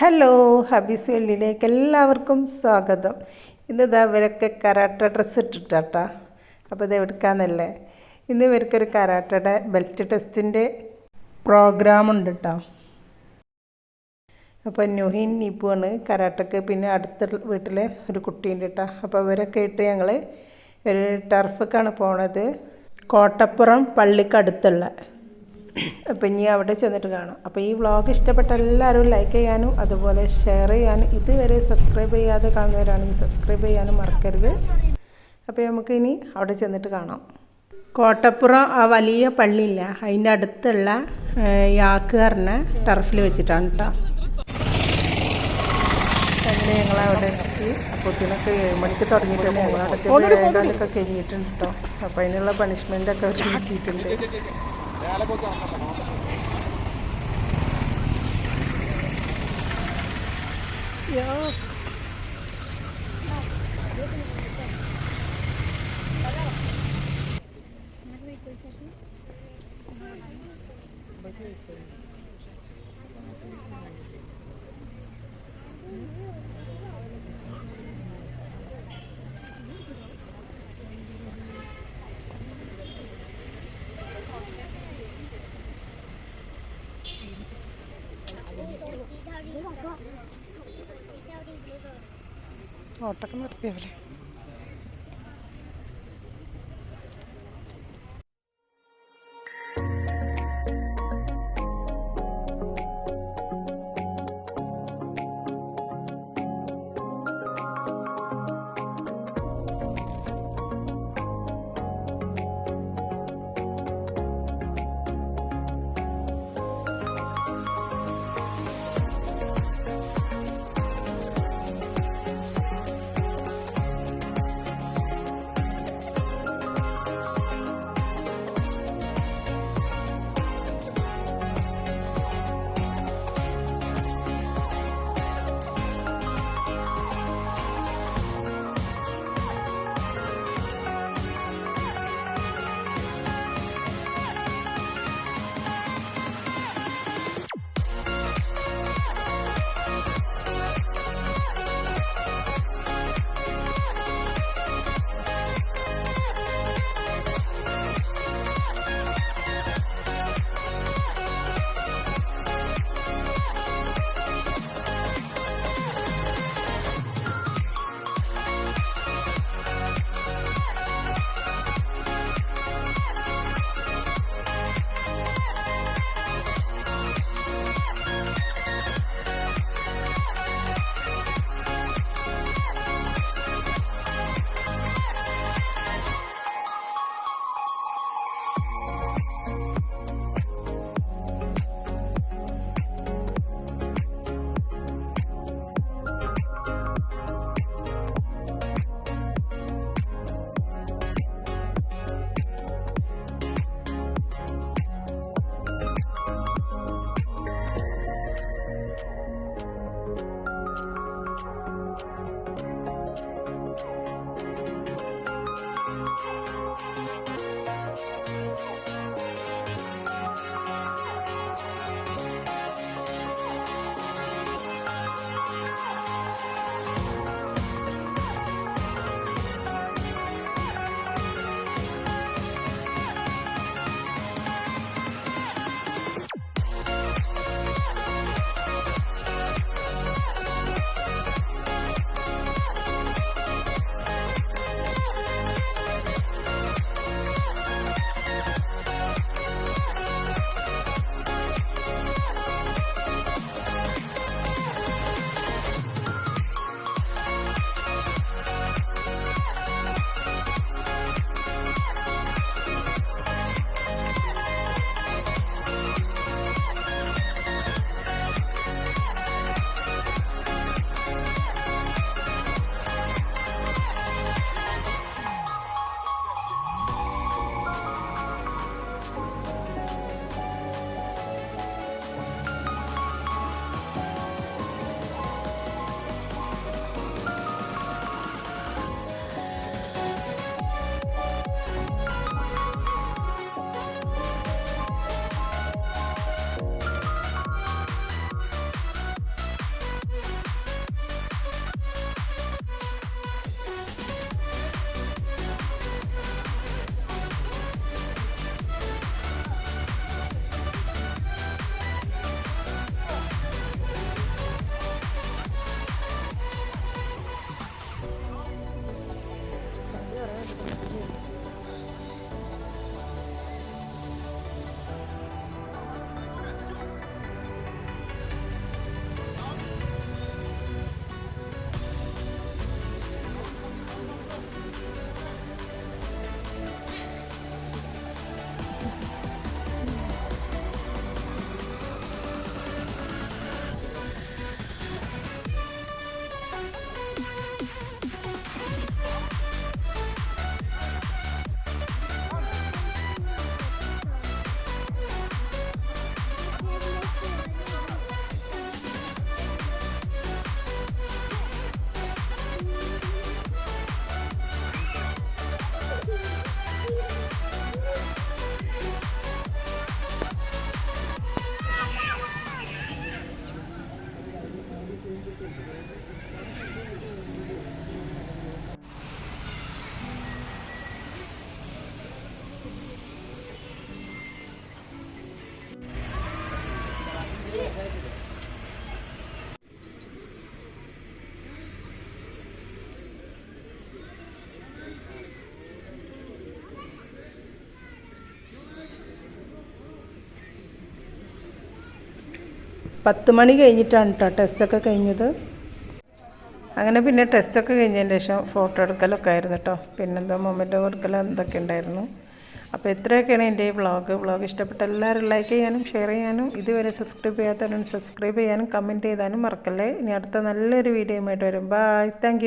Hello ഹബീസ് വെള്ളിയിലേക്ക് എല്ലാവർക്കും സ്വാഗതം. ഇന്ന് ഇതാ ഇവരൊക്കെ കരാട്ട ഡ്രസ്സ് ഇട്ടിട്ടാട്ടാ. അപ്പോൾ ഇത് എവിടുക്കാന്നല്ലേ ഇന്ന് ഇവർക്കൊരു കരാട്ടയുടെ ബെൽറ്റ് ടെസ്റ്റിന്റെ പ്രോഗ്രാം ഉണ്ട് കേട്ടോ അപ്പോൾ ന്യൂഹിൻ നിപ്പുവാണ് കരാട്ടക്ക് പിന്നെ അടുത്ത വീട്ടിലെ ഒരു കുട്ടിയുണ്ട് കേട്ടോ അപ്പോൾ ഇവരൊക്കെ ഇട്ട് ഞങ്ങൾ ഒരു ടർഫക്കാണ് പോണത്. കോട്ടപ്പുറം പള്ളിക്കടുത്തുള്ള അപ്പോൾ ഇനി അവിടെ ചെന്നിട്ട് കാണാം. അപ്പോൾ ഈ വ്ളോഗ് ഇഷ്ടപ്പെട്ട എല്ലാവരും ലൈക്ക് ചെയ്യാനും അതുപോലെ ഷെയർ ചെയ്യാനും ഇതുവരെ സബ്സ്ക്രൈബ് ചെയ്യാതെ കാണുന്നവരാണെങ്കിൽ സബ്സ്ക്രൈബ് ചെയ്യാനും മറക്കരുത്. അപ്പോൾ നമുക്ക് ഇനി അവിടെ ചെന്നിട്ട് കാണാം. കോട്ടപ്പുറം ആ വലിയ പള്ളിയില്ല അതിന്റെ അടുത്തുള്ള യാക്കുകാരനെ ടർഫിൽ വെച്ചിട്ടാണ് കേട്ടോ അങ്ങനെ ഞങ്ങൾ അവിടെ എത്തി അപ്പോഴത്തേനൊക്കെ ഏഴ് മണിക്ക് തുടങ്ങിയിട്ടുണ്ട് ഞങ്ങളവിടെ കഴിഞ്ഞിട്ടുണ്ട് കേട്ടോ അപ്പോൾ അതിനുള്ള പണിഷ്മെന്റൊക്കെ അവർ കിട്ടിയിട്ടുണ്ട് ഓട്ടൊക്കെ നിർത്തിയവരെ. പത്ത് മണി കഴിഞ്ഞിട്ടാണ് കേട്ടോ ടെസ്റ്റൊക്കെ കഴിഞ്ഞത്. അങ്ങനെ പിന്നെ ടെസ്റ്റൊക്കെ കഴിഞ്ഞതിന് ശേഷം ഫോട്ടോ എടുക്കലൊക്കെ ആയിരുന്നു കേട്ടോ പിന്നെന്തോ മൊമെന്റോ കൊടുക്കലോ എന്തൊക്കെ ഉണ്ടായിരുന്നു. അപ്പോൾ ഇത്രയൊക്കെയാണ് എന്റെ ഈ വ്ളോഗ്. വ്ളോഗ് ഇഷ്ടപ്പെട്ട എല്ലാവരും ലൈക്ക് ചെയ്യാനും ഷെയർ ചെയ്യാനും ഇതുവരെ സബ്സ്ക്രൈബ് ചെയ്യാത്തവരും സബ്സ്ക്രൈബ് ചെയ്യാനും കമന്റ് ചെയ്താനും മറക്കല്ലേ. ഇനി അടുത്ത നല്ലൊരു വീഡിയോയുമായിട്ട് വരും. Bye thank